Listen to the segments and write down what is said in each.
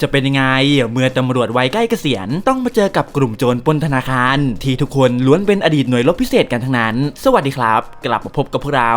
จะเป็นยังไงเมื่อตำรวจวัยใกล้เกษียณต้องมาเจอกับกลุ่มโจรปล้นธนาคาร ที่ทุกคนล้วนเป็นอดีตหน่วยรบพิเศษกันทั้งนั้น สวัสดีครับ กลับมาพบกับพวกเรา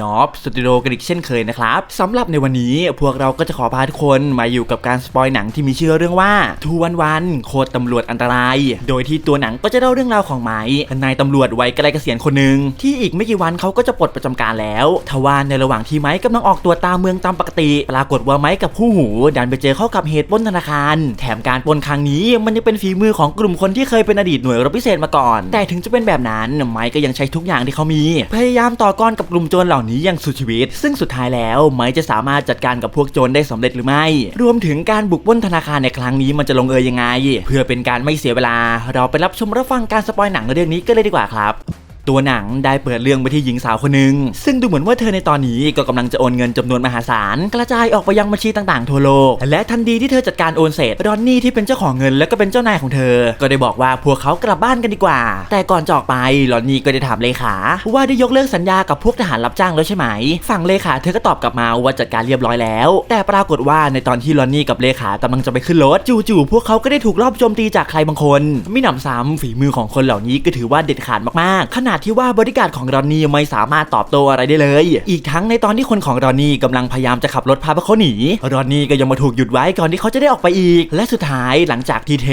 นอฟสตูดิโอกันอีกเช่นเคยนะครับสำหรับในวันนี้พวกเราก็จะขอพาทุกคนมาอยู่กับการสปอยหนังที่มีชื่อเรื่องว่าทูวันวันโคตรตำรวจอันตราย โดยที่ตัวหนังก็จะเล่าเรื่องราวของไม้นายตำรวจวัยใกล้เกษียณคนหนึ่งที่อีกไม่กี่วันเขาก็จะปลดประจำการแล้วทว่าในระหว่างที่ไม้กำลังออกตัวตามเมืองตามปกติ ปรากฏว่าไม้กับคู่หู ดันไปเจอเข้ากับเหตุปล้นธนาคาร แถมการปนครั้งนี้มันยังเป็นฝีมือของกลุ่มคนที่เคยเป็นอดีตหน่วยรบพิเศษมาก่อน แต่ถึงจะเป็นแบบนั้นไม้ก็ยังใช้ทุกอย่างที่เขามี พยายามต่อกรกับกลุ่มโจรเหล่านี้อย่างสุดชีวิต ซึ่งสุดท้ายแล้วไม้จะสามารถจัดการกับพวกโจรได้สำเร็จหรือไม่ รวมถึงการบุกปล้นธนาคารในครั้งนี้มันจะลงเอยยังไง เพื่อเป็นการไม่เสียเวลา เราไปรับชมรับฟังการสปอยหนังเรื่องนี้กันเลยดีกว่าครับ ตัวหนังได้เปิดเรื่องไปที่หญิงสาวคนหนึ่งซึ่งดูเหมือนว่าเธอในตอนนี้ก็กำลังจะโอนเงินจำนวนมหาศาล กระจายออกไปยังบัญชีต่างๆทั่วโลก และทันทีที่เธอจัดการโอนเสร็จรอนนี่ที่เป็นเจ้าของเงินและก็เป็นเจ้านายของเธอ ก็ได้บอกว่าพวกเขากลับบ้านกันดีกว่า แต่ก่อนจะออกไปรอนนี่ก็ได้ถามเลขาว่าได้ยกเลิกสัญญากับพวกทหารรับจ้างแล้วใช่ไหม ฝั่งเลขาเธอก็ตอบกลับมาว่าจัดการเรียบร้อยแล้ว แต่ปรากฏว่าในตอนที่รอนนี่กับเลขากำลังจะไปขึ้นรถจู่ๆพวกเขาก็ได้ถูกรอบโจมตีจากใครบางคน ไม่หนำซ้ำฝีมือของคนเหล่านี้ก็ถือว่าเด็ดขาดมากๆขนาดที่ว่าบริการของรอนนี่ไม่สามารถตอบโต้อะไรได้เลย อีกทั้งในตอนที่คนของรอนนี่กำลังพยายามจะขับรถพาพวกเขาหนี รอนนี่ก็ยังมาถูกหยุดไว้ก่อนที่เขาจะได้ออกไปอีก และสุดท้ายหลังจากที่เท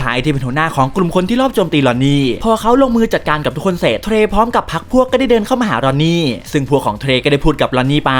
ชายที่เป็นหัวหน้าของกลุ่มคนที่รอบโจมตีรอนนี่พอเขาลงมือจัดการกับทุกคนเสร็จเทรพร้อมกับพักพวกก็ได้เดินเข้ามาหารอนนี่ซึ่งพวกของเทรก็ได้พูดกับรอนนี่ไป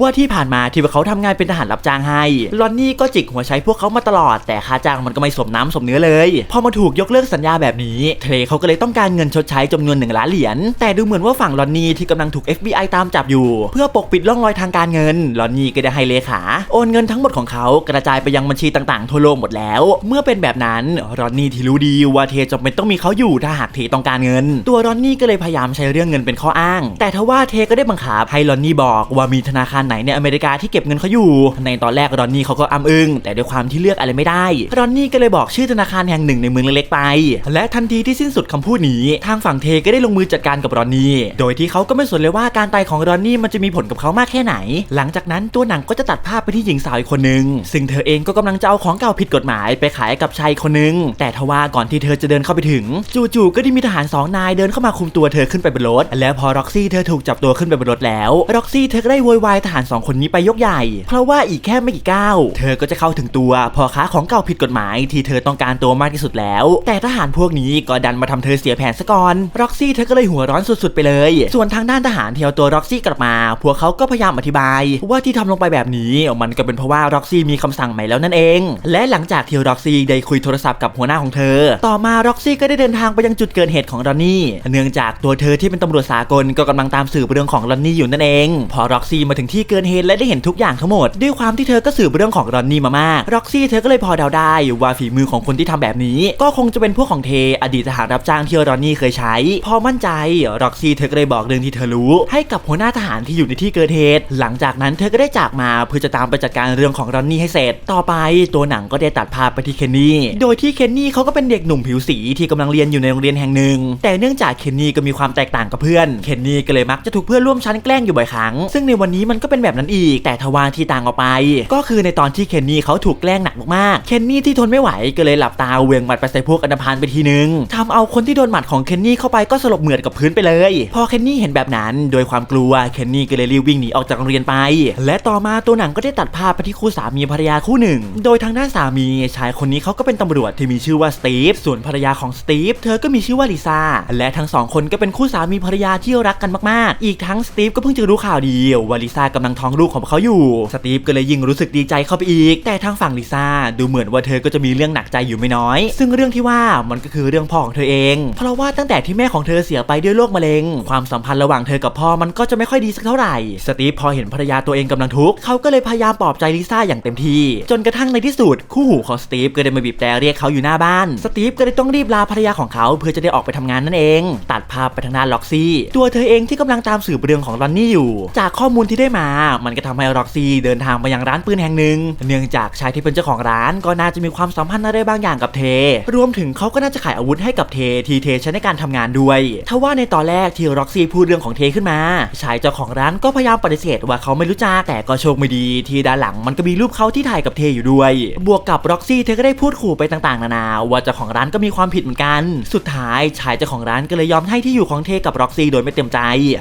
ว่าที่ผ่านมาที่พวกเขาทำงานเป็นทหารรับจ้างให้รอนนี่ก็จิกหัวใช้พวกเขามาตลอด แต่ค่าจ้างมันก็ไม่สมน้ำสมเนื้อเลย พอมาถูกยกเลิกสัญญาแบบนี้ เทรเขาก็เลยต้องการเงินชดใช้จำนวนหนึ่งล้านเหรียญแต่ดูเหมือนว่าฝั่งรอนนี่ที่กำลังถูก FBI ตามจับอยู่ เพื่อปกปิดร่องรอยทางการเงินรอนนี่ก็ได้ให้เลขา โอนเงินทั้งหมดของเขากระจายไปยังบัญชีต่างๆทั่วโลกหมดแล้ว เมื่อเป็นแบบนั้นรอนนี่ที่รู้ดีว่าเทจำเป็นต้องมีเขาอยู่ถ้าหากเทต้องการเงิน ตัวรอนนี่ก็เลยพยายามใช้เรื่องเงินเป็นข้ออ้าง แต่ทว่าเทก็ได้บังคับให้รอนนี่บอกว่ามีธนาคารไหนในอเมริกาที่เก็บเงินเขาอยู่ ในตอนแรกรอนนี่เขาก็อ้ำอึ้งแต่ด้วยความที่เลือกอะไรไม่ได้รอนนี่ก็เลยบอกชื่อธนาคารแห่งหนึ่งในเมืองเล็กๆไป และทันทีที่สิ้นสุดคำพูดนี้ ทางฝั่งเทก็ได้ลงมือจัดการกับรอนนี่ โดยที่เขาก็ไม่สนเลยว่าการตายของรอนนี่มันจะมีผลกับเขามากแค่ไหน หลังจากนั้นตัวหนังก็จะตัดภาพไปที่หญิงสาวอีกคนนึง ซึ่งเธอเองก็กำลังจะเอาของเก่าผิดกฎหมายไปขายกับชายคนนึง แต่ทว่าก่อนที่เธอจะเดินเข้าไปถึง จู่ๆก็ได้มีทหารสองนายเดินเข้ามาคุมตัวเธอขึ้นไปบนรถ แล้วพอร็อกซี่เธอถูกจับตัวขึ้นไปบนรถแล้วร็อกซี่เธอก็ได้โวยวายทหารสองคนนี้ไปยกใหญ่ เพราะว่าอีกแค่ไม่กี่ก้าวเธอก็จะเข้าถึงตัวพอค้าของเก่าผิดกฎหมายที่เธอต้องการตัวมากที่สุดแล้ว แต่ทหารพวกนี้ก็ดันมาทำเธอเสียแผนซะก่อนร็อกซี่เธอก็เลยหัวร้อนสุดๆไปเลย ส่วนทางด้านทหารเที่เอาตัวร็อกซี่กลับมา พวกเขาก็พยายามอธิบาย ว่าที่ทำลงไปแบบนี้ มันก็เป็นเพราะว่าร็อกซี่มีคำสั่งใหม่แล้วนั่นเอง และหลังจากเที่ร็อกซี่ได้คุยโทรศัพท์กับหัวหน้าของเธอ ต่อมาร็อกซี่ก็ได้เดินทางไปยังจุดเกิดเหตุของรอนนี่ เนื่องจากตัวเธอที่เป็นตำรวจสากลก็กำลังตามสืบเรื่องของรอนนี่อยู่นั่นเอง พอร็อกซี่มาถึงที่เกิดเหตุและได้เห็นทุกอย่างทั้งหมด ด้วยความที่เธอก็สืบเรื่องของรอนนี่มามากร็อกซี่เธอก็เลยพอเดาได้ว่าฝีมือของคนที่ทำแบบนี้ ก็คงจะเป็นพวกของเทอดีตทหารรับจ้างที่รอนนี่เคยใช้ พอมั่นใจร็อกซี่เธอก็เลยบอกเรื่องที่เธอรู้ ให้กับหัวหน้าทหารที่อยู่ในที่เกิดเหตุ หลังจากนั้นเธอก็ได้จากมาเพื่อจะตามไปจัดการเรื่องของรอนนี่ให้เสร็จ ต่อไปตัวหนังก็ได้ตัดภาพไปที่เคนนี่ โดยที่เคนนี่เขาก็เป็นเด็กหนุ่มผิวสีที่กำลังเรียนอยู่ในโรงเรียนแห่งหนึ่ง แต่เนื่องจากเคนนี่ก็มีความแตกต่างกับเพื่อน เคนนี่ก็เลยมักจะถูกเพื่อนร่วมชั้นแกล้งอยู่บ่อยครั้ง ซึ่งในวันนี้มันก็เป็นแบบนั้นอีก แต่ทว่าที่ต่างออกไป ก็คือในตอนที่เคนนี่เขาถูกแกล้งหนักมากๆ เคนนี่ที่ทนไม่ไหวก็เลยหลับตาเวียงหมัดไปใส่พวกอันธพาลไปทีนึงทำเอาคนที่โดนหมัดของเคนนี่เข้าไปก็สลบเหมือดกับพื้นไปเลย พอเคนนี่เห็นแบบนั้น โดยความกลัวเคนนี่ก็เลยรีบวิ่งหนีออกจากโรงเรียนไป และต่อมาตัวหนังก็ได้ตัดภาพไปที่คู่สามีภรรยาคู่หนึ่ง โดยทางด้านสามีชายคนนี้เขาก็เป็นตำรวจที่มีชื่อว่าสตีฟส่วนภรรยาของสตีฟเธอก็มีชื่อว่าลิซ่าและทั้งสองคนก็เป็นคู่สามีภรรยาที่รักกันมากๆ อีกทั้งสตีฟก็เพิ่งจะรู้ข่าวดีว่าลิซ่ากำลังท้องลูกของเขาอยู่สตีฟก็เลยยิ่งรู้สึกดีใจเข้าไปอีก แต่ทางฝั่งลิซ่าดูเหมือนว่าเธอก็จะมีเรื่องหนักใจอยู่ไม่น้อย ซึ่งเรื่องที่ว่ามันก็คือเรื่องพ่อของเธอเอง เพราะว่าตั้งแต่ที่แม่ของเธอเสียไปด้วยโรคมะเร็ง ความสัมพันธ์ระหว่างเธอกับพ่อมันก็จะไม่ค่อยดีสักเท่าไหร่ สตีฟพอเห็นภรรยาตัวเองกำลังทุกข์เขาก็เลยพยายามปลอบใจลิซ่าอย่างเต็มที่ จนกระทั่งในที่สุดคู่หูของสตีฟก็ได้มาบีบแต่เรียกเขาอยู่หน้าบ้าน สตีฟก็เลยต้องรีบลาภรรยาของเขาเพื่อจะได้ออกไปทำงานนั่นเอง ตัดภาพไปทางด้านล็อกซี่ ตัวเธอเองที่กำลังตามสืบเรื่องของลอนนี่อยู่ จากข้อมูลที่ได้มา มันก็ทำให้ล็อกซี่เดินทางไปยังร้านปืนแห่งหนึ่ง เนื่องจากชายที่เป็นเจ้าของร้านก็น่าจะมีความสัมพันธ์อะไรบางอย่างกับเท รวมถึงเขาก็น่าจะขายอาวุธให้กับเททีเทใช้ในการทำงานด้วยททว่าในตอนแรกที่ร็อกซี่พูดเรื่องของเทขึ้นมา ชายเจ้าของร้านก็พยายามปฏิเสธว่าเขาไม่รู้จักแต่ก็โชคไม่ดี ที่ด้านหลังมันก็มีรูปเขาที่ถ่ายกับเทอยู่ด้วย บวกกับร็อกซี่เธอก็ได้พูดขู่ไปต่างๆ นานา ว่าเจ้าของร้านก็มีความผิดเหมือนกัน สุดท้ายชายเจ้าของร้านก็เลยยอมให้ที่อยู่ของเทกับร็อกซี่โดยไม่เต็มใจ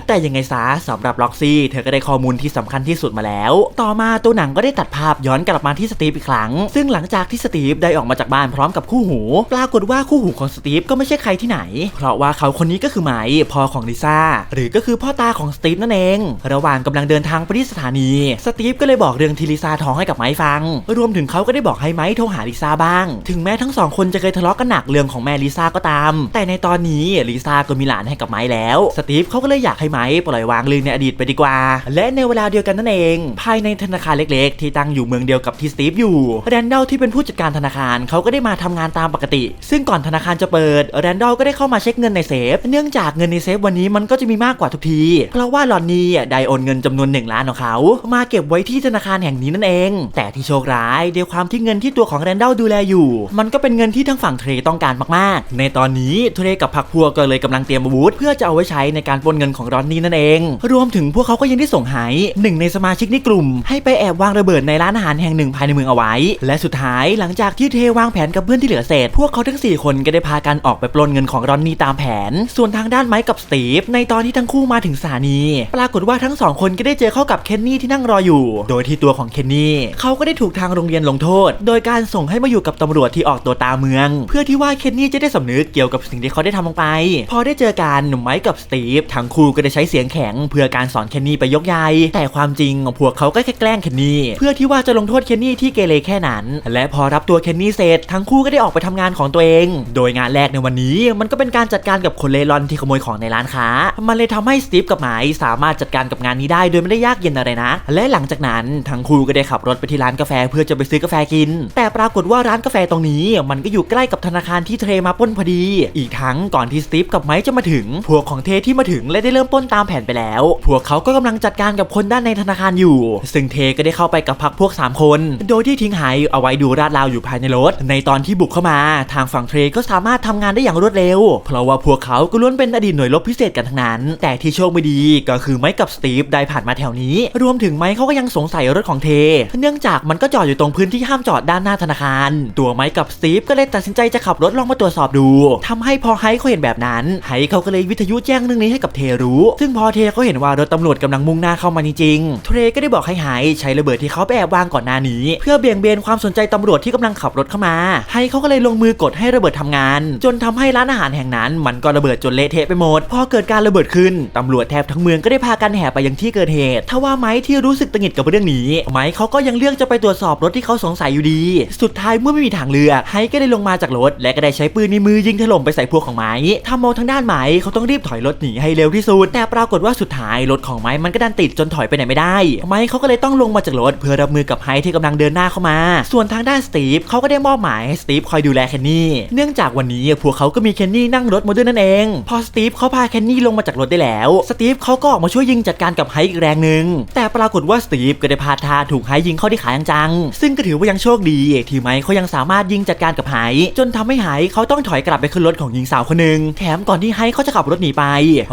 แต่ยังไงซะสำหรับร็อกซี่เธอก็ได้ข้อมูลที่สำคัญที่สุดมาแล้ว ต่อมาตัวหนังก็ได้ตัดภาพย้อนกลับมาที่สตีฟอีกครั้ง ซึ่งหลังจากที่สตีฟได้ออกมาจากบ้านพร้อมกับคู่หู ปรากฏว่าคู่หูของสตีฟก็ไม่ใช่ใครที่ไหน เพราะว่าเขาคนนี้ก็คือไหมพ่อของลิซ่าหรือก็คือพ่อตาของสตีฟนั่นเอง ระหว่างกำลังเดินทางไปที่สถานี สตีฟก็เลยบอกเรื่องที่ลิซ่าท้องให้กับไม้ฟัง รวมถึงเขาก็ได้บอกให้ไม้โทรหาลิซ่าบ้าง ถึงแม้ทั้งสองคนจะเคยทะเลาะกันหนักเรื่องของแม่ลิซ่าก็ตาม แต่ในตอนนี้ลิซ่าก็มีหลานให้กับไม้แล้ว สตีฟเขาก็เลยอยากให้ไม้ปล่อยวางเรื่องในอดีตไปดีกว่า และในเวลาเดียวกันนั่นเอง ภายในธนาคารเล็กๆ ที่ตั้งอยู่เมืองเดียวกับที่สตีฟอยู่แรนดอลที่เป็นผู้จัดการธนาคารเขาก็ได้มาทำงานตามปกติ ซึ่งก่อนธนาคารจะเปิดแรนดอลก็ได้เข้ามาเช็คเงินในเซฟเนื่องจากเงินในเซฟวันนี้มันก็จะมีมากกว่าทุกที เพราะว่าลอนนี่ได้โอนเงินจำนวน 1 ล้านของเขา มาเก็บไว้ที่ธนาคารแห่งนี้นั่นเอง แต่ที่โชคร้ายด้วยความที่เงินที่ตัวของแรนดอลดูแลอยู่ มันก็เป็นเงินที่ทั้งฝั่งเทรต้องการมากๆ ในตอนนี้เทรกับพรรคพวกก็เลยกำลังเตรียมอาวุธ เพื่อจะเอาไว้ใช้ในการปล้นเงินของรอนนี่นั่นเอง รวมถึงพวกเขาก็ยังได้ส่งหายหนึ่งในสมาชิกในกลุ่ม ให้ไปแอบวางระเบิดในร้านอาหารแห่งหนึ่งภายในเมืองเอาไว้ และสุดท้ายหลังจากที่เทวางแผนกับเพื่อนที่เหลือเศษพวกเขาทั้ง 4 คนก็ได้พากันออกไปปล้นเงินของรอนนี่ตามแผน ส่วนทางด้านไมค์กับสตีฟในตอนที่ทั้งคู่มาถึงสถานี ปรากฏว่าทั้งสองคนก็ได้เจอเข้ากับเคนนี่ที่นั่งรออยู่ โดยที่ตัวของเคนนี่เขาก็ได้ถูกทางโรงเรียนลงโทษ โดยการส่งให้มาอยู่กับตำรวจที่ออกตัวตามเมือง เพื่อที่ว่าเคนนี่จะได้สำนึกเกี่ยวกับสิ่งที่เขาได้ทำลงไป พอได้เจอกันไมค์กับสตีฟทั้งคู่ก็ได้ใช้เสียงแข็ง เพื่อการสอนเคนนี่ไปยกใยแต่ความจริงพวกเขาก็แค่แกล้งเคนนี่เพื่อที่ว่าจะลงโทษเคนนี่ที่เกเรแค่นั้น และพอรับตัวเคนนี่เสร็จทั้งคู่ก็ได้ออกไปทำงานของตัวเอง โดยงานแรกในวันนี้มันก็เป็นการจัดการกับคนเลรอนที่ขโมยของในร้านค้า มันเลยทำให้สตีฟกับไมค์สามารถจัดการกับงานนี้ได้โดยไม่ได้ยากเย็นอะไรนะ และหลังจากนั้นทั้งคู่ก็ได้ขับรถไปที่ร้านกาแฟเพื่อจะไปซื้อกาแฟกิน แต่ปรากฏว่าร้านกาแฟตรงนี้ มันก็อยู่ใกล้กับธนาคารที่เทรมาป้นพอดี อีกทั้งก่อนที่สตีฟกับไมค์จะมาถึง พวกของเทที่มาถึงและได้เริ่มป้นตามแผนไปแล้ว พวกเขาก็กำลังจัดการกับคนด้านในธนาคารอยู่ ซึ่งเทก็ได้เข้าไปกับพักพวก 3 คน โดยที่ทิ้งหายเอาไว้ดูราดราวอยู่ภายในรถ ในตอนที่บุกเข้ามา ทางฝั่งเทรก็สามารถทำงานได้อย่างรวดเร็ว เพราะว่าพวกเขาก็ล้วนเป็นอดีตหน่วยรบพิเศษกันทั้งนั้น แต่ที่โชคไม่ดีก็คือไมค์กับสตีฟได้ผ่านมาแถวนี้ รวมถึงไมค์เขาก็ยังสงสัยรถของเท เนื่องจากมันก็จอดอยู่ตรงพื้นที่ห้ามจอดด้านหน้าธนาคาร ตัวไมค์กับสตีฟก็เลยตัดสินใจจะขับรถลองมาตรวจสอบดูทำให้พอไฮเขาเห็นแบบนั้น ไฮเขาก็เลยวิทยุแจ้งเรื่องนี้ให้กับเทรู้ ซึ่งพอเทเขาเห็นว่ารถตำรวจกำลังมุ่งหน้าเข้ามาจริงๆเทก็ได้บอกให้ไฮใช้ระเบิดที่เขาแอบวางก่อนหน้านี้ เพื่อเบี่ยงเบนความสนใจตำรวจที่กำลังขับรถเข้ามาไฮเขาก็เลยลงมือกดให้ระเบิดทำงาน จนทำให้ร้านอาหารแห่งนั้น มันก็ระเบิดจนเละเทะไปหมด พอเกิดการระเบิดขึ้น ตำรวจแทบทั้งเมืองก็ได้พากันแห่ไปยังที่เกิดเหตุทว่าไม้ที่รู้สึกตังหิดกับเรื่องนี้ ไม้เขาก็ยังเลือกจะไปตรวจสอบรถที่เขาสงสัยอยู่ดี สุดท้ายเมื่อไม่มีทางเลือกไฮก็ได้ลงมาจากรถ และก็ได้ใช้ปืนในมือยิงถล่มไปใส่พวกของไม้ทำเอาทางด้านไม้เขาต้องรีบถอยรถหนีให้เร็วที่สุด แต่ปรากฏว่าสุดท้ายรถของไม้มันก็ดันติดจนถอยไปไหนไม่ได้ ไม้เขาก็เลยต้องลงมาจากรถเพื่อรับมือกับไฮที่กำลังเดินหน้าเข้ามา ส่วนทางด้านสตีฟเขาก็ได้มอบหมายให้สตีฟคอยดูแลเคนนี่ เนื่องจากวันนี้พวกเขาก็มีเคนนี่นั่งรถมาด้วยนั่นเองอสตีฟเขาพาเคนนี่ลงมาจากรถได้แล้ว สตีฟเขาก็ออกมาช่วยยิงจัดการกับไฮอีกแรงหนึ่งแต่ปรากฏว่าสตีฟก็ได้พาทาถูกไฮยิงเข้าที่ขาอย่างจังซึ่งก็ถือว่ายังโชคดีที่ไมค์เขายังสามารถยิงจัดการกับไฮจนทำให้ไฮเขาต้องถอยกลับไปขึ้นรถของหญิงสาวคนหนึ่งแถมก่อนที่ไฮเขาจะขับรถหนีไป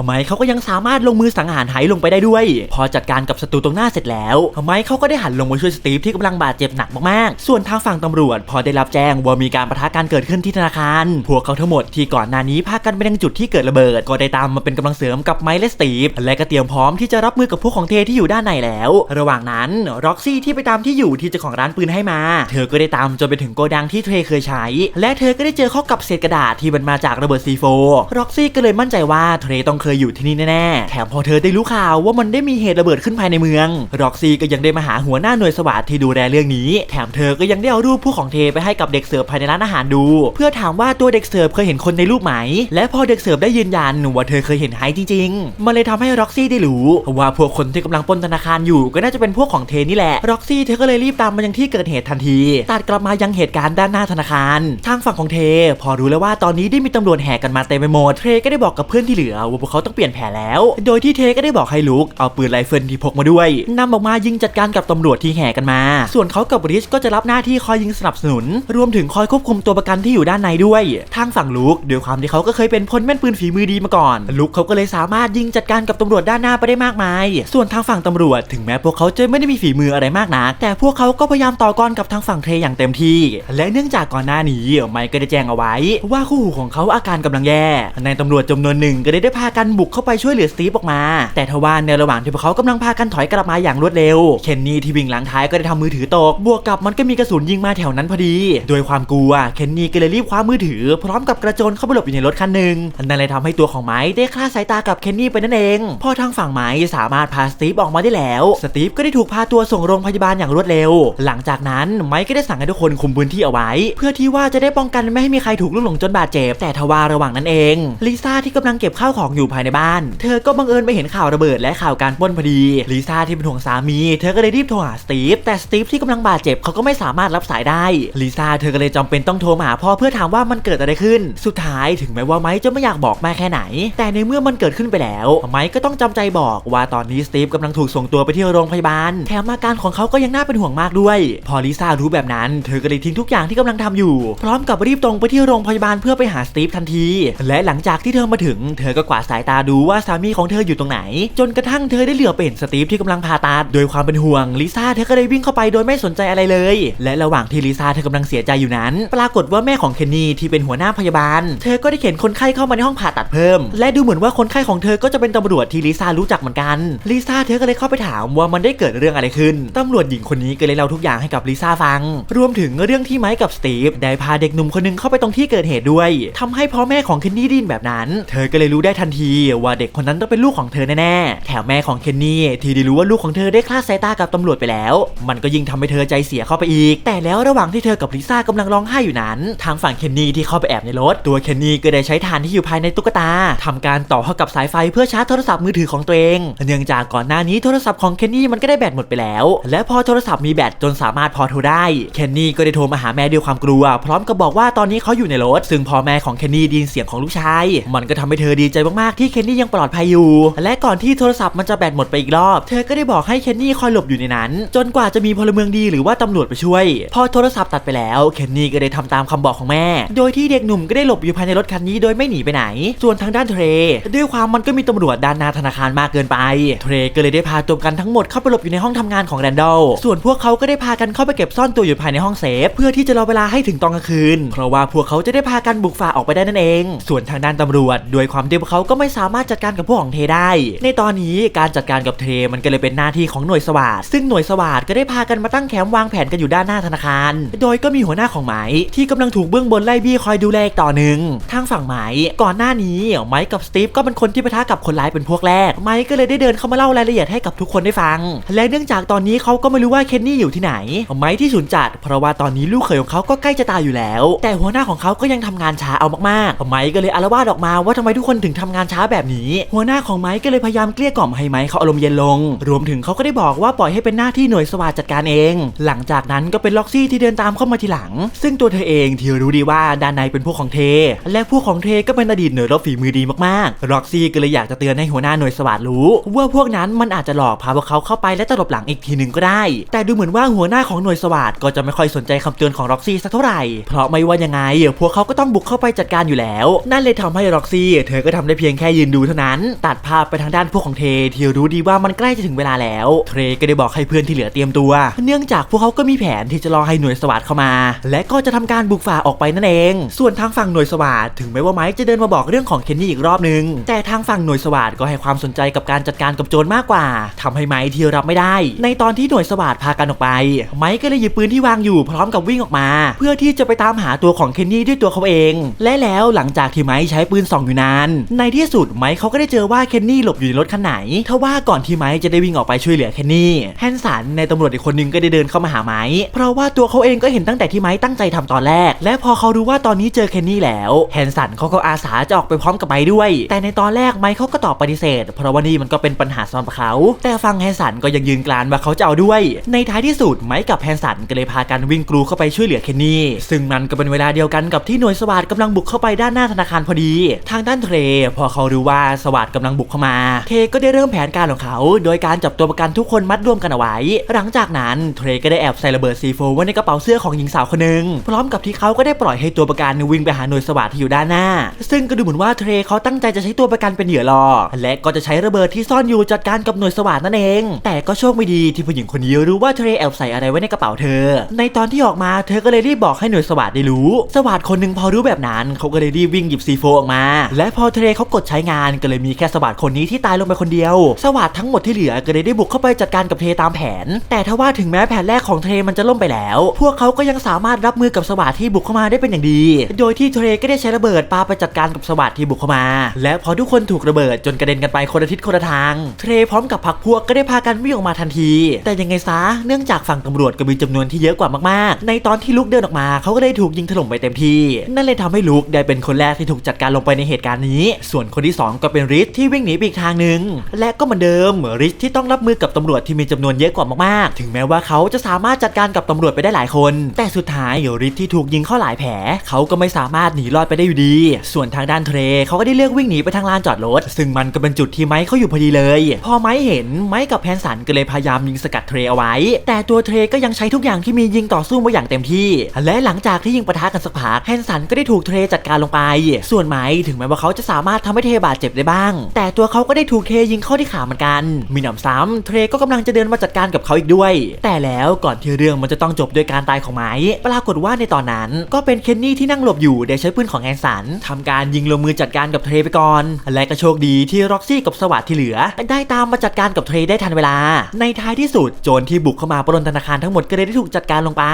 ไมค์เขาก็ยังสามารถลงมือสังหารไฮลงไปได้ด้วย พอจัดการกับศัตรูตรงหน้าเสร็จแล้วไมค์เขาก็ได้หันลงมาช่วยสตีฟที่กำลังบาดเจ็บหนักมากๆ ส่วนทางฝั่งตำรวจ พอได้รับแจ้งว่ามีการประทะกันเกิดขึ้นที่ธนาคาร พวกเขาทั้งหมดที่ก่อนหน้านี้พากันไปยังจุดที่เกิดระเบิด ก็ได้ตามมาเป็นกำลังเสริมกับไมค์และสตีฟและก็เตรียมพร้อมที่จะรับมือกับพวกของเทที่อยู่ด้านในแล้ว ระหว่างนั้นร็อกซี่ที่ไปตามที่อยู่ที่เจ้าของร้านปืนให้มา เธอก็ได้ตามจนไปถึงโกดังที่เทเคยใช้ และเธอก็ได้เจอข้ากับเศษกระดาษที่มันมาจากระเบิดซีโฟร็อกซี่ก็เลยมั่นใจว่าเทต้องเคยอยู่ที่นี่แน่ๆแถมพอเธอได้รู้ข่าวว่ามันได้มีเหตุระเบิดขึ้นภายในเมืองร็อกซี่ก็ยังได้มาหาหัวหน้าหน่วยสวัสดที่ดูแลเรื่องนี้ แถมเธอก็ยังได้เอารูปผู้ของเทไปให้กับเด็กเสิร์ฟภายในร้านอาหารดู เพื่อถามว่าตัวเด็กเสิร์ฟเคยเห็นคนในรูปไหม และพอเด็กเสิร์ฟได้ยืนยันว่าเธอเคยเห็นไฮจริงๆ มันเลยทำให้ร็อกซี่ได้รู้ว่าพวกคนที่กำลังปล้นธนาคารอยู่ก็น่าจะเป็นพวกของเทนี่แหละ ร็อกซี่เธอก็เลยรีบตามมายังที่เกิดเหตุทันที ตัดกลับมายังเหตุการณ์ด้านหน้าธนาคาร ทางฝั่งของเท พอรู้แล้วว่าตอนนี้ได้มีตำรวจแห่กันมาเต็มไปหมด เทก็ได้บอกกับเพื่อนที่เหลือว่าพวกเขาต้องเปลี่ยนแผนแล้ว โดยที่เทก็ได้บอกให้ลุกเอาปืนไรเฟิลที่พกมาด้วยนำออกมายิงจัดการกับตำรวจที่แห่กันมา ส่วนเขากับริชก็จะรับหน้าที่คอยยิงสนับสนุน รวมถึงคอยควบคุมตัวประกันที่อยู่ด้านในด้วย ทางฝั่งลุกด้วยความที่เขาก็เคยเป็นพลแม่นปืนฝีมือดีมาก่อน ลุกเขาก็เลยสามารถยิงจัดการกับตำรวจด้านหน้าไปได้มากมาย ส่วนทางฝั่งตำรวจถึงแม้พวกเขาจะไม่ได้มีฝีมืออะไรมากนัก แต่พวกเขาก็พยายามต่อกรกับทางฝั่งเทอย่างเต็มที่ และเนื่องจากก่อนหน้านี้ไมค์ก็ได้แจ้งเอาไว้ ว่าคู่หูของเขาอาการกำลังแย่ ในตำรวจจำนวนหนึ่งก็ได้ได้พากันบุกเข้าไปช่วยเหลือสตีฟออกมา แต่ทว่าในระหว่างที่พวกเขากำลังพากันถอยกลับมาอย่างรวดเร็ว เคนนี่ที่วิ่งหลังท้ายก็ได้ทำมือถือตก บวกกับมันก็มีกระสุนยิงมาแถวนั้นพอดี โดยความกลัว เคนนี่ก็เลยรีบคว้ามือถือ พร้อมกับกระโจนเข้าไปหลบอยู่ในรถคันหนึ่งนั่นเลยทำให้ตัวของไม้ได้คลาดสายตากับเคนนี่ไปนั่นเองพอทางฝั่งไม้สามารถพาสตีฟออกมาได้แล้ว สตีฟก็ได้ถูกพาตัวส่งโรงพยาบาลอย่างรวดเร็ว หลังจากนั้นไม้ก็ได้สั่งให้ทุกคนคุมพื้นที่เอาไว้ เพื่อที่ว่าจะได้ป้องกันไม่ให้มีใครถูกลุกหลงจนบาดเจ็บ แต่ทว่าระหว่างนั้นเองลิซ่าที่กำลังเก็บข้าวของอยู่ภายในบ้าน เธอก็บังเอิญไปเห็นข่าวระเบิดและข่าวการปล้นพอดีลิซ่าที่เป็นห่วงสามี เธอก็เลยรีบโทรหาสตีฟแต่สตีฟที่กำลังบาดเจ็บเขาก็ไม่สามารถรับสายได้ลิซ่าเธอก็เลยจำเป็นต้องโทรหาพ่อเพื่อถามว่ามันเกิดอะไรขึ้น สุดท้ายถึงแม้ว่าไมค์จะไม่อยากบอกแม่แค่ไหน แต่ในเมื่อมันเกิดขึ้นไปแล้วไมค์ก็ต้องจำใจบอกว่าตอนนี้สตีฟกำลังถูกส่งตัวไปที่โรงพยาบาล แถมอาการของเขาก็ยังน่าเป็นห่วงมากด้วย พอลิซ่ารู้แบบนั้น เธอก็เลยทิ้งทุกอย่างที่กำลังทำอยู่ พร้อมกับรีบตรงไปที่โรงพยาบาลเพื่อไปหาสตีฟทันที และหลังจากที่เธอมาถึง เธอก็กวาดสายตาดูว่าสามีของเธออยู่ตรงไหน จนกระทั่งเธอได้เหลือบไปเห็นสตีฟที่กำลังผ่าตัดโดยความเป็นห่วงลิซ่าเธอก็เลยวิ่งเข้าไปโดยไม่สนใจอะไรเลย และระหว่างที่ลิซ่าเธอกำลังเสียใจอยู่นั้น ปรากฏว่าแม่ของเคนนี่ที่เป็นหัวหน้าพยาบาล เธอก็ได้เข็นคนไข้เข้ามาในห้องผ่าตัดเพิ่ม และดูเหมือนว่าคนไข้ของเธอก็จะเป็นตำรวจที่ลิซ่ารู้จักเหมือนกันลิซ่าเธอก็เลยเข้าไปถามว่ามันได้เกิดเรื่องอะไรขึ้นตำรวจหญิงคนนี้ก็เลยเล่าทุกอย่างให้กับลิซ่าฟัง รวมถึงเรื่องที่ไมค์กับสตีฟได้พาเด็กหนุ่มคนหนึงเข้าไปตรงที่เกิดเหตุด้วยทำให้พ่อแม่ของเคนนี่ดินแบบนั้น เธอก็เลยรู้ได้ทันทีว่าเด็กคนนั้นต้องเป็นลูกของเธอแน่ๆแถมแม่ของเคนนี่ที่ได้รู้ว่าลูกของเธอได้คลาดสายตากับตำรวจไปแล้ว มันก็ยิ่งทำให้เธอใจเสียเข้าไปอีก แต่แล้วระหว่างที่เธอกับลิซ่ากำลังร้องไห้อยู่นั้น ทางฝั่งเคนนี่ที่เข้าไปแอบในรถ ตัวเคนนี่ก็ได้ใช้ฐานที่อยู่ภายในตุ๊กตาทำการต่อเข้ากับสายไฟเพื่อชาร์จโทรศัพท์มือถือของตัวเอง เนื่องจากก่อนหน้านี้โทรศัพท์ของเคนนี่มันก็ได้แบตหมดไปแล้ว และพอโทรศัพท์มีแบตจนสามารถพอโทรได้ เคนนี่ก็ได้โทรมาหาแม่ด้วยความกลัว พร้อมกับบอกว่าตอนนี้เขาอยู่ในรถ ซึ่งพอแม่ของเคนนี่ด้ยินเสียงของลูกชาย มันก็ทำให้เธอดีใจมากๆที่เคนนี่ยังปลอดภัยอยู่ และก่อนที่โทรศัพท์มันจะแบตหมดไปอีกรอบ เธอก็ได้บอกให้เคนนี่คอยหลบอยู่ในนั้น จนกว่าจะมีพลเมืองดีหรือว่าตำรวจไปช่วย พอโทรศัพท์ตัดไปแล้ว เคนนี่ก็ได้ทำตามคำบอกของแม่ โดยที่เด็กหนุ่มก็ได้หลบอยู่ภายในรถคันนี้โดยไม่หนีไปไหนส่วนทางด้านเทรด้วยความมันก็มีตำรวจด้านหน้าธนาคารมากเกินไป เทรก็เลยได้พาตัวกันทั้งหมดเข้าไปหลบอยู่ในห้องทำงานของแรนดอลส่วนพวกเขาก็ได้พากันเข้าไปเก็บซ่อนตัวอยู่ภายในห้องเซฟ เพื่อที่จะรอเวลาให้ถึงตอนกลางคืน เพราะว่าพวกเขาจะได้พากันบุกฝ่าออกไปได้นั่นเอง ส่วนทางด้านตำรวจ ด้วยความที่พวกเขาก็ไม่สามารถจัดการกับพวกของเทได้ ในตอนนี้การจัดการกับเทมันก็เลยเป็นหน้าที่ของหน่วยสวาทซึ่งหน่วยสวาทก็ได้พากันมาตั้งแคมป์วางแผนกันอยู่ด้านหน้าธนาคาร โดยก็มีหัวหน้าของไหมที่กำลังถูกเบื้องบนไล่บี้คอยดูแลอีกต่อหนึ่งทางฝั่งไหมก่อนหน้านี้ไมค์กับสตีฟก็เป็นคนที่ปะทะกับคนร้ายเป็นพวกแรกไมค์ก็เลยได้เดินเข้ามาเล่ารายละเอียดให้กับทุกคนได้ฟัง และเนื่องจากตอนนี้เขาก็ไม่รู้ว่าเคนนี่อยู่ที่ไหนไมค์ที่ฉุนจัดเพราะว่าตอนนี้ลูกเขยของเขาก็ใกล้จะตายอยู่แล้ว แต่หัวหน้าของเขาก็ยังทำงานช้าเอามากๆไมค์ก็เลยอารวาสออกมาว่าทำไมทุกคนถึงทำงานช้าแบบนี้ หัวหน้าของไมค์ก็เลยพยายามเกลี้ยกล่อมให้ไมค์เขาอารมณ์เย็นลง รวมถึงเขาก็ได้บอกว่าปล่อยให้เป็นหน้าที่หน่วยสวาจัดการเอง หลังจากนั้นก็เป็นล็อกซี่ที่เดินตามเข้ามาทีหลัง ซึ่งตัวเธอเองที่รู้ดีว่าด้านในเป็นพวกของเทและพวกของเทก็เป็นอดีตหน่วยรบฝีมือดีมากๆล็อกซี่ก็เลยอยากจะเตือนให้หัวหน้าหน่วยสวาทรู้ ว่าพวกนั้นมันอาจจะหลอกพาพวกเขาเข้าไปและตลบหลังอีกทีหนึ่งก็ได้ แต่ดูเหมือนว่าหัวหน้าของหน่วยสวาทก็จะไม่ค่อยสนใจคำเตือนของล็อกซี่สักเท่าไหร่ เพราะไม่ว่ายังไง พวกเขาก็ต้องบุกเข้าไปจัดการอยู่แล้ว นั่นเลยทำให้ล็อกซี่เธอก็ทำได้เพียงแค่ยืนดูเท่านั้น ตัดภาพไปทางด้านพวกของเทที่รู้ดีว่ามันใกล้จะถึงเวลาแล้วเทรก็ได้บอกให้เพื่อนที่เหลือเตรียมตัว เนื่องจากพวกเขาก็มีแผนที่จะรอให้หน่วยสวาทเข้ามา และก็จะทำการบุกฝ่าออกไปนั่นเอง ส่วนทางฝั่งหน่วยสวาทถึงแม้ว่าไมค์จะเดินมาบอกเรื่องื่องของเคนนี่อีกรอบนึง แต่ทางฝั่งหน่วยสวาทก็ให้ความสนใจกับการจัดการกับโจรมากกว่าทำให้ไมค์ที่รับไม่ได้ ในตอนที่หน่วยสวาทพากันออกไป ไมค์ก็เลยหยิบปืนที่วางอยู่พร้อมกับวิ่งออกมา เพื่อที่จะไปตามหาตัวของเคนนี่ด้วยตัวเขาเอง และแล้วหลังจากที่ไมค์ใช้ปืนส่องอยู่นานในที่สุดไมค์เขาก็ได้เจอว่าเคนนี่หลบอยู่ในรถคันไหนทว่าก่อนที่ไมค์จะได้วิ่งออกไปช่วยเหลือเคนนี่แฮนสันในตำรวจอีกคนนึงก็ได้เดินเข้ามาหาไมค์เพราะว่าตัวเขาเองก็เห็นตั้งแต่ที่ไมค์ตั้งใจทำตอนแรก และพอเขารู้ว่าตอนนี้เจอเคนนี่แล้วแฮนสันเขาก็อาสาจะออกไปพร้อมกับไมค์ด้วย แต่ในตอนแรกไมค์เขาก็ตอบปฏิเสธ เพราะว่านี่มันก็เป็นปัญหาสำหรับเขา แต่ฟังแฮนสันก็ยังยืนกรานว่าเขาจะเอาด้วย ในท้ายที่สุดไมค์กับแฮนสันก็เลยพากันวิ่งกรูเข้าไปช่วยเหลือเคนนี่ ซึ่งมันก็เป็นเวลาเดียวกันกับที่หน่วยสวัสด์กำลังบุกเข้าไปด้านหน้าธนาคารพอดี ทางด้านเทรพอเขารู้ว่าสวัสด์กำลังบุกเข้ามา เทก็ได้เริ่มแผนการของเขา โดยการจับตัวประกันทุกคนมัดรวมกันเอาไว้ หลังจากนั้นเทรก็ได้แอบใส่ระเบิดซีโฟไว้ในกระเป๋าเสื้อของหญิงสาวคนหนึ่งพร้อมกับที่เขาก็ได้ปล่อยให้ตัวประกันวิ่งไปหาหน่วยสวัสดที่อยู่ด้านหน้า ซึ่งก็ดูเหมือนว่าเทรเขาตั้งใจจะใช้ตัวประกันเป็นเหยื่อรอและก็จะใช้ระเบิดที่ซ่อนอยู่จัดการกับหน่วยสวัสดนั่นเอง แต่ก็โชคไม่ดีที่ผู้หญิงคนนี้รู้ว่าเทรแอบใส่อะไรไว้ในกระเป๋าเธอ ในตอนที่ออกมาเธอก็เลยรีบบอกให้หน่วยสวัสดได้รู้ สวัสดคนหนึ่งพอรู้แบบนั้นเขาก็เลยรีบวิ่งหยิบซีโฟออกมา และพอเทรเขากดใช้งานก็เลยมีแค่สวัสดคนนี้ที่ตายลงไปคนเดียว สวัสดทั้งหมดที่เหลือก็เลยได้บุกเข้าไปจัดการกับเทรตามแผน แต่ถ้าว่าถึงแม้แผนแรกของเทรมันจะล่มไปแล้ว พวกเขาก็ยังสามารถรับมือกับสวัสดที่บุกเข้ามาได้เป็นอย่างดี โดยที่เทรก็ได้ใช้ระเบิดปาไปจัดการกับสวัสดที่บุกเข้ามา และพอทุกคนถูกระเบิดจนกระเด็นกันไปคนละทิศคนละทาง เทรพร้อมกับพักพวกก็ได้พากันวิ่งออกมาทันที แต่ยังไงซะเนื่องจากฝั่งตำรวจก็มีจำนวนที่เยอะกว่ามากๆ ในตอนที่ลุกเดินออกมาเขาก็เลยถูกยิงถล่มไปเต็มที่ นั่นเลยทำให้ลุกได้เป็นคนแรกที่ถูกจัดการลงไปในเหตุการณ์นี้ ส่วนคนที่สองก็เป็นริชที่วิ่งหนีไปอีกทางหนึ่งและก็เหมือนเดิมริชที่ต้องรับมือกับตำรวจที่มีจำนวนเยอะกว่ามากๆ ถึงแม้ว่าเขาจะสามารถจัดการกับตำรวจไปได้หลายคน แต่สุดท้ายริชที่ถูกยิงเข้าหลายแผลเขาก็ไม่สามารถหนีรอดไปได้อยู่ดี ส่วนทางด้านเทรเขาก็ได้เลือกวิ่งหนีไปทางลานจอดรถ ซึ่งมันก็เป็นจุดที่ไม้เขาอยู่พอดีเลย พอไม้เห็นไม้กับแพนสันก็เลยพยายามยิงสกัดเทรเอาไว้ แต่ตัวเทรก็ยังใช้ทุกอย่างที่มียิงต่อสู้มาอย่างเต็มที่ และหลังจากที่ยิงปะทะกันสักพักแพนสันก็ได้ถูกเทรจัดการลงไป ส่วนไม้ถึงแม้ว่าเขาจะสามารถทำให้เทบาดเจ็บได้บ้าง แต่ตัวเขาก็ได้ถูกเทยิงเข้าที่ขาเหมือนกัน มีหนำซ้ำเทรก็กำลังจะเดินมาจัดการกับเขาอีกด้วย แต่แล้วก่อนที่เรื่องมันจะต้องจบด้วยการตายของไม้ ปรากฏว่าในตอนนั้น ก็เป็นเคนนี่ที่นั่งหลบอยู่ได้ใช้ปืนของแอนสันทำการยิงลงมือจัดการกับเทรไปก่อน และก็โชคดีที่ร็อกซี่กับสวัสดที่เหลือ ได้ตามมาจัดการกับเทรได้ทันเวลา ในท้ายที่สุดโจรที่บุกเข้ามาปล้นธนาคารทั้งหมดก็เลยได้ถูกจัดการลงไป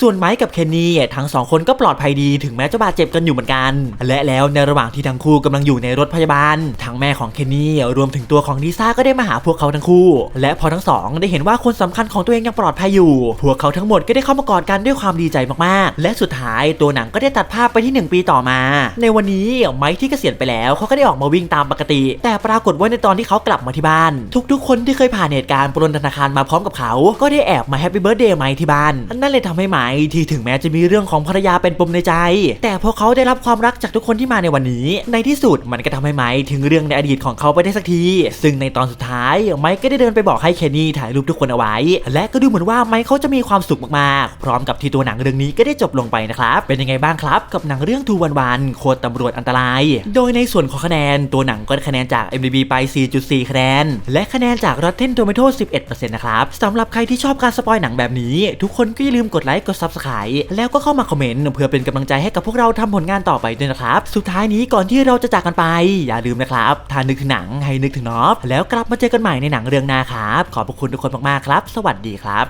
ส่วนไม้กับเคนนี่ทั้งสองคนก็ปลอดภัยดีถึงแม้จะบาดเจ็บกันอยู่เหมือนกัน และแล้วในระหว่างที่ทั้งคู่กำลังอยู่ในรถพยาบาลทั้งแม่ของเคนนี่รวมถึงตัวของลิซ่าก็ได้มาหาพวกเขาทั้งคู่ และพอทั้งสองได้เห็นว่าคนสำคัญของตัวเองยังปลอดภัยอยู่ พวกเขาทั้งหมดก็ได้เข้ามากอดกันด้วยความดีใจมากๆ และสุดท้ายตัวหนังก็ได้ตัดภาพไปที่ 1 ปีต่อมา ในวันนี้ไมค์ที่เกษียณไปแล้วเขาก็ได้ออกมาวิ่งตามปกติ แต่ปรากฏว่าในตอนที่เขากลับมาที่บ้าน ทุกๆ คนที่เคยผ่านเหตุการณ์ปล้นธนาคารมาพร้อมกับเขา ก็ได้แอบมาแฮปปี้เบิร์ดเดย์ไมค์ที่บ้านนั่นเลยทำให้ไมค์ที่ถึงแม้จะมีเรื่องของภรรยาเป็นปมในใจ แต่พอเขาได้รับความรักจากทุกคนที่มาในวันนี้ ในที่สุดมันก็ทำให้ไมค์ถึงเรื่องในอดีตของเขาไปได้สักที ซึ่งในตอนสุดท้ายไมค์ก็ได้เดินไปบอกให้เคนนี่ถ่ายรูปทุกคนเอาไว้ และก็ดูเหมือนว่าไมค์เขาจะมีความสุขมากๆ พร้อมกับที่ตัวหนังเรื่องนี้ก็ได้จบลงไปนะครับเป็นยังไงบ้างครับ กับหนังเรื่องทูวันวันโคตรตำรวจอันตรายโดยในส่วนของคะแนนตัวหนังก็ได้คะแนนจาก MDB ไป 4.4 คะแนน และคะแนนจาก Rotten Tomato 11%นะครับสำหรับใครที่ชอบการสปอยหนังแบบนี้ ทุกคนก็อย่าลืมกดไลค์กด Subscribe แล้วก็เข้ามาคอมเมนต์เพื่อเป็นกำลังใจให้กับพวกเราทำผลงานต่อไปด้วยนะครับ สุดท้ายนี้ก่อนที่เราจะจากกันไป อย่าลืมนะครับถ้านึกถึงหนังให้นึกถึงนอฟแล้วกลับมาเจอกันใหม่ในหนังเรื่องหน้าครับขอบพระคุณทุกคนมากๆครับ สวัสดีครับ